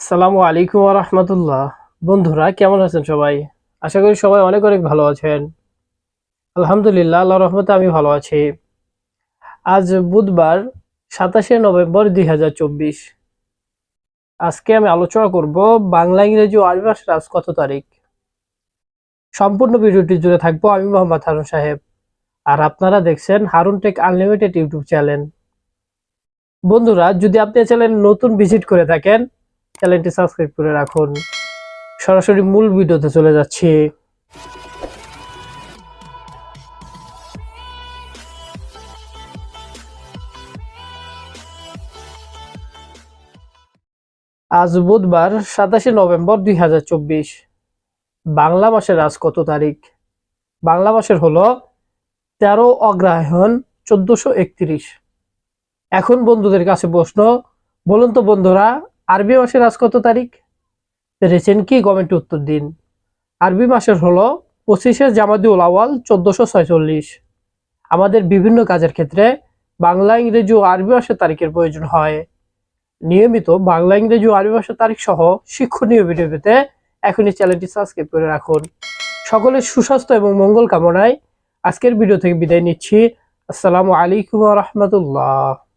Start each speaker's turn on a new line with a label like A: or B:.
A: আসসালামু আলাইকুম রহমতুল্লাহ। বন্ধুরা, কেমন আছেন সবাই? আশা করি সবাই অনেক অনেক ভালো আছেন। আলহামদুলিল্লাহ আল্লাহ রহমতে আমি ভালো আছি। আজ বুধবার সাতাশে নভেম্বর দুই হাজার চব্বিশ। আজকে আমি আলোচনা করব বাংলা ইংরেজি ও আরবি ভাষার আজ কত তারিখ। সম্পূর্ণ ভিডিওটি জুড়ে থাকব আমি মোহাম্মদ হারুন সাহেব। আর আপনারা দেখছেন Harun tech unlimited YouTube channel. বন্ধুরা, যদি আপনি চ্যানেল নতুন ভিজিট করে থাকেন চ্যানেলটি সাবস্ক্রাইব করে রাখুন। সরাসরি মূল ভিডিওতে চলে যাচ্ছি। আজ বুধবার সাতাশে নভেম্বর দুই হাজার চব্বিশ। বাংলা মাসের আজ কত তারিখ? বাংলা মাসের হলো তেরো অগ্রহায়ণ চোদ্দশো এখন বন্ধুদের কাছে প্রশ্ন, বলুন তো বন্ধুরা আরবি মাসের আজ কত তারিখ? পেরেছেন কি? কমেন্টে উত্তর দিন। আরবি মাসের হলো পঁচিশে জামাদিউল আওয়াল চোদ্দশো ছয়চল্লিশ। আমাদের বিভিন্ন কাজের ক্ষেত্রে বাংলা, ইংরেজি ও আরবি মাসের তারিখের প্রয়োজন হয়। নিয়মিত বাংলা, ইংরেজি ও আরবি ভাষার তারিখ সহ শিক্ষণীয় ভিডিও পেতে এখনই চ্যানেলটি সাবস্ক্রাইব করে রাখুন। সকলের সুস্বাস্থ্য এবং মঙ্গল কামনায় আজকের ভিডিও থেকে বিদায় নিচ্ছি। আসসালামু আলাইকুম রহমতুল্লাহ।